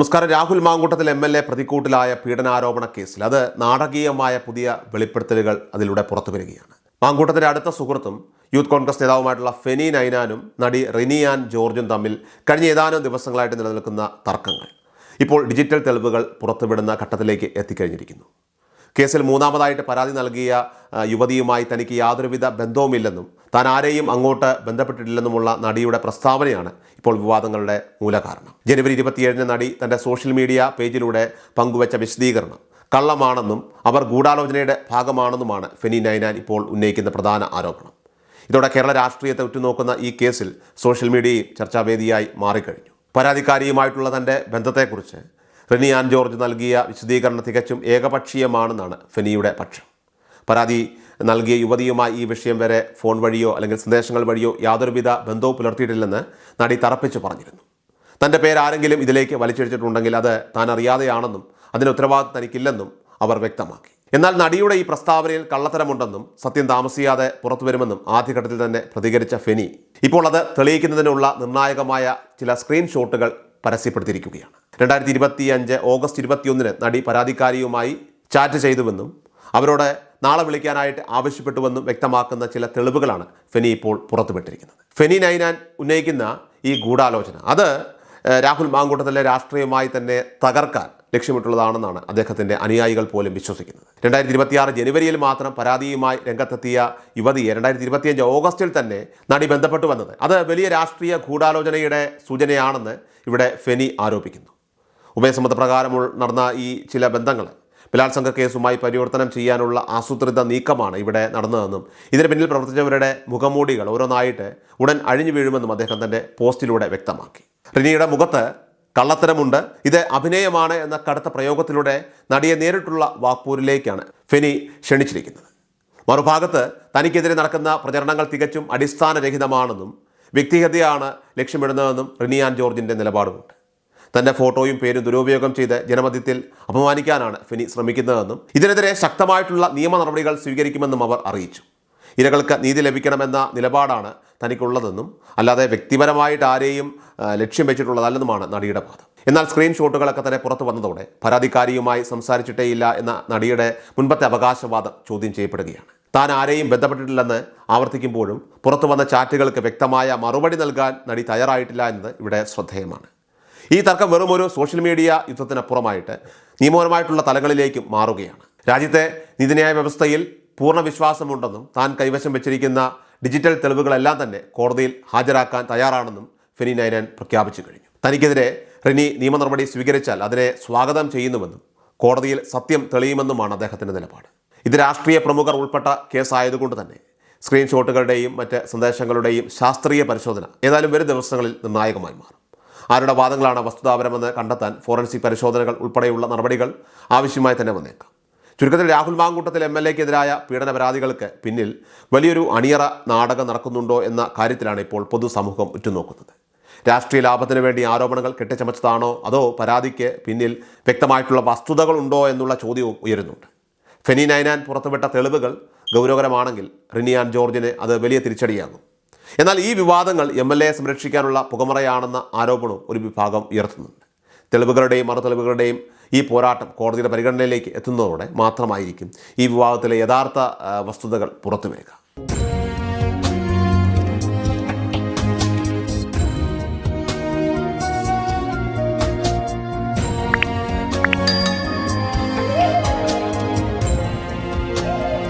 നമസ്കാരം. Rahul Mamkootathil M L A പ്രതിക്കൂട്ടിലായ പീഡനാരോപണ കേസിൽ അത് നാടകീയമായ പുതിയ വെളിപ്പെടുത്തലുകൾ അതിലൂടെ പുറത്തു വരികയാണ്. മാങ്കൂട്ടത്തിന്റെ അടുത്ത സുഹൃത്തും യൂത്ത് കോൺഗ്രസ് നേതാവുമായിട്ടുള്ള ഫെനി നൈനാനും നടി റിനിയാൻ ജോർജും തമ്മിൽ കഴിഞ്ഞ ഏതാനും ദിവസങ്ങളായിട്ട് നിലനിൽക്കുന്ന തർക്കങ്ങൾ. ഇപ്പോൾ ഡിജിറ്റൽ തെളിവുകൾ പുറത്തുവിടുന്ന ഘട്ടത്തിലേക്ക് എത്തിക്കഴിഞ്ഞിരിക്കുന്നു. കേസിൽ മൂന്നാമതായിട്ട് പരാതി നൽകിയ യുവതിയുമായി തനിക്ക് യാതൊരുവിധ ബന്ധവുമില്ലെന്നും താൻ ആരെയും അങ്ങോട്ട് ബന്ധപ്പെട്ടിട്ടില്ലെന്നുമുള്ള നടിയുടെ പ്രസ്താവനയാണ് ഇപ്പോൾ വിവാദങ്ങളുടെ മൂലകാരണം. ജനുവരി ഇരുപത്തിയേഴിന് നടി തന്റെ സോഷ്യൽ മീഡിയ പേജിലൂടെ പങ്കുവച്ച വിശദീകരണം. കള്ളമാണെന്നും അവർ ഗൂഢാലോചനയുടെ ഭാഗമാണെന്നുമാണ് ഫെനി നൈനാൻ ഇപ്പോൾ ഉന്നയിക്കുന്ന പ്രധാന ആരോപണം. ഇതോടെ കേരള രാഷ്ട്രീയത്തെ ഉറ്റുനോക്കുന്ന ഈ കേസിൽ സോഷ്യൽ മീഡിയയും ചർച്ചാവേദിയായി മാറിക്കഴിഞ്ഞു. പരാതിക്കാരിയുമായിട്ടുള്ള തന്റെ ബന്ധത്തെക്കുറിച്ച് റെനിയാൻ ജോർജ് നൽകിയ വിശദീകരണം തികച്ചും ഏകപക്ഷീയമാണെന്നാണ് ഫെനിയുടെ പക്ഷം. പരാതി നൽകിയ യുവതിയുമായി ഈ വിഷയം വരെ ഫോൺ വഴിയോ അല്ലെങ്കിൽ സന്ദേശങ്ങൾ വഴിയോ യാതൊരുവിധ ബന്ധവും പുലർത്തിയിട്ടില്ലെന്ന് നടി തറപ്പിച്ച് പറഞ്ഞിരുന്നു. തന്റെ പേരാരെങ്കിലും ഇതിലേക്ക് വലിച്ചഴിച്ചിട്ടുണ്ടെങ്കിൽ അത് താൻ അറിയാതെയാണെന്നും അതിന് ഉത്തരവാദിത്വം തനിക്കില്ലെന്നും അവർ വ്യക്തമാക്കി. എന്നാൽ നടിയുടെ ഈ പ്രസ്താവനയിൽ കള്ളത്തരമുണ്ടെന്നും സത്യം താമസിയാതെ പുറത്തു വരുമെന്നും ആദ്യഘട്ടത്തിൽ തന്നെ പ്രതികരിച്ച ഫെനി. ഇപ്പോൾ അത് തെളിയിക്കുന്നതിനുള്ള നിർണായകമായ ചില സ്ക്രീൻഷോട്ടുകൾ പരസ്യപ്പെടുത്തിയിരിക്കുകയാണ്. രണ്ടായിരത്തി ഇരുപത്തി അഞ്ച് ഓഗസ്റ്റ് ഇരുപത്തിയൊന്നിന് നടി പരാതിക്കാരിയുമായി ചാറ്റ് ചെയ്തുവെന്നും അവരോട് നാളെ വിളിക്കാനായിട്ട് ആവശ്യപ്പെട്ടുവെന്നും വ്യക്തമാക്കുന്ന ചില തെളിവുകളാണ് ഫെനി ഇപ്പോൾ പുറത്തുവിട്ടിരിക്കുന്നത്. ഫെനി നൈനാൻ ഉന്നയിക്കുന്ന ഈ ഗൂഢാലോചന അത് രാഹുൽ മാങ്കൂട്ടത്തിലെ രാഷ്ട്രീയമായി തന്നെ തകർക്കാൻ ലക്ഷ്യമിട്ടുള്ളതാണെന്നാണ് അദ്ദേഹത്തിന്റെ അനുയായികൾ പോലും വിശ്വസിക്കുന്നത്. രണ്ടായിരത്തി ഇരുപത്തിയാറ് ജനുവരിയിൽ മാത്രം പരാതിയുമായി രംഗത്തെത്തിയ യുവതിയെ രണ്ടായിരത്തി ഇരുപത്തിയഞ്ച് ഓഗസ്റ്റിൽ തന്നെ നടി ബന്ധപ്പെട്ടു വന്നത്. അത് വലിയ രാഷ്ട്രീയ ഗൂഢാലോചനയുടെ സൂചനയാണെന്ന് ഇവിടെ ഫെനി ആരോപിക്കുന്നു. ഉഭയസമ്മത പ്രകാരം നടന്ന ഈ ചില ബന്ധങ്ങൾ ബലാത്സംഗ കേസുമായി പരിവർത്തനം ചെയ്യാനുള്ള ആസൂത്രിത നീക്കമാണ് ഇവിടെ നടന്നതെന്നും ഇതിന് പിന്നിൽ പ്രവർത്തിച്ചവരുടെ മുഖമൂടികൾ ഓരോന്നായിട്ട് ഉടൻ അഴിഞ്ഞു വീഴുമെന്നും അദ്ദേഹം തന്റെ പോസ്റ്റിലൂടെ വ്യക്തമാക്കി. റിനിയുടെ മുഖത്ത് കള്ളത്തരമുണ്ട്. ഇത് അഭിനയമാണ് എന്ന കടുത്ത പ്രയോഗത്തിലൂടെ നടിയെ നേരിട്ടുള്ള വാക്പൂരിലേക്കാണ് ഫെനി ക്ഷണിച്ചിരിക്കുന്നത്. മറുഭാഗത്ത് തനിക്കെതിരെ നടക്കുന്ന പ്രചരണങ്ങൾ തികച്ചും അടിസ്ഥാനരഹിതമാണെന്നും വ്യക്തിഹത്യയാണ് ലക്ഷ്യമിടുന്നതെന്നും റിനിയാൻ ജോർജിന്റെ നിലപാടുമുണ്ട്. തന്റെ ഫോട്ടോയും പേരും ദുരുപയോഗം ചെയ്ത് ജനമധ്യത്തിൽ അപമാനിക്കാനാണ് ഫെനി ശ്രമിക്കുന്നതെന്നും ഇതിനെതിരെ ശക്തമായിട്ടുള്ള നിയമ നടപടികൾ സ്വീകരിക്കുമെന്നും അവർ അറിയിച്ചു. ഇരകൾക്ക് നീതി ലഭിക്കണമെന്ന നിലപാടാണ് തനിക്കുള്ളതെന്നും അല്ലാതെ വ്യക്തിപരമായിട്ട് ആരെയും ലക്ഷ്യം വെച്ചിട്ടുള്ളതല്ലെന്നുമാണ് നടിയുടെ വാദം. എന്നാൽ സ്ക്രീൻഷോട്ടുകളൊക്കെ തന്നെ പുറത്തു വന്നതോടെ പരാതിക്കാരിയുമായി സംസാരിച്ചിട്ടേയില്ല എന്ന നടിയുടെ മുൻപത്തെ അവകാശവാദം ചോദ്യം ചെയ്യപ്പെടുകയാണ്. താൻ ആരെയും ബന്ധപ്പെട്ടിട്ടില്ലെന്ന് ആവർത്തിക്കുമ്പോഴും പുറത്തു വന്ന ചാറ്റുകൾക്ക് വ്യക്തമായ മറുപടി നൽകാൻ നടി തയ്യാറായിട്ടില്ല എന്നത് ഇവിടെ ശ്രദ്ധേയമാണ്. ഈ തർക്കം വെറും ഒരു സോഷ്യൽ മീഡിയ യുദ്ധത്തിനപ്പുറമായിട്ട് നിയമപരമായിട്ടുള്ള തലങ്ങളിലേക്കും മാറുകയാണ്. രാജ്യത്തെ നീതിന്യായ വ്യവസ്ഥയിൽ പൂർണ വിശ്വാസമുണ്ടെന്നും താൻ കൈവശം വെച്ചിരിക്കുന്ന ഡിജിറ്റൽ തെളിവുകളെല്ലാം തന്നെ കോടതിയിൽ ഹാജരാക്കാൻ തയ്യാറാണെന്നും ഫെനി നൈനാൻ പ്രഖ്യാപിച്ചു കഴിഞ്ഞു. തനിക്കെതിരെ റിനി നിയമ നടപടി സ്വീകരിച്ചാൽ അതിനെ സ്വാഗതം ചെയ്യുന്നുവെന്നും കോടതിയിൽ സത്യം തെളിയുമെന്നുമാണ് അദ്ദേഹത്തിന്റെ നിലപാട്. ഇത് രാഷ്ട്രീയ പ്രമുഖർ ഉൾപ്പെട്ട കേസായതുകൊണ്ട് തന്നെ സ്ക്രീൻഷോട്ടുകളുടെയും മറ്റ് സന്ദേശങ്ങളുടെയും ശാസ്ത്രീയ പരിശോധന ഏതായാലും വരും ദിവസങ്ങളിൽ നിർണായകമായി മാറും. ആരുടെ വാദങ്ങളാണ് വസ്തുതാപരമെന്ന് കണ്ടെത്താൻ ഫോറൻസിക് പരിശോധനകൾ ഉൾപ്പെടെയുള്ള നടപടികൾ ആവശ്യമായി തന്നെ വന്നേക്കാം. ചുരുക്കത്തിൽ രാഹുൽ മാങ്കൂട്ടത്തിൽ എം എൽ എക്കെതിരായ പീഡന പരാതികൾക്ക് പിന്നിൽ വലിയൊരു അണിയറ നാടകം നടക്കുന്നുണ്ടോ എന്ന കാര്യത്തിലാണ് ഇപ്പോൾ പൊതുസമൂഹം ഉറ്റുനോക്കുന്നത്. രാഷ്ട്രീയ ലാഭത്തിന് വേണ്ടി ആരോപണങ്ങൾ കെട്ടിച്ചമച്ചതാണോ അതോ പരാതിക്ക് പിന്നിൽ വ്യക്തമായിട്ടുള്ള വസ്തുതകളുണ്ടോ എന്നുള്ള ചോദ്യവും ഉയരുന്നുണ്ട്. ഫെനി നൈനാൻ പുറത്തുവിട്ട തെളിവുകൾ ഗൗരവകരമാണെങ്കിൽ റിനിയാൻ ജോർജിന് അത് വലിയ തിരിച്ചടിയാകും. എന്നാൽ ഈ വിവാദങ്ങൾ എം എൽ സംരക്ഷിക്കാനുള്ള പുകമറയാണെന്ന ആരോപണവും ഒരു വിഭാഗം ഉയർത്തുന്നുണ്ട്. തെളിവുകളുടെയും മറുതെളിവുകളുടെയും ഈ പോരാട്ടം കോടതിയുടെ പരിഗണനയിലേക്ക് എത്തുന്നതോടെ മാത്രമായിരിക്കും ഈ വിവാദത്തിലെ യഥാർത്ഥ വസ്തുതകൾ പുറത്തു വരിക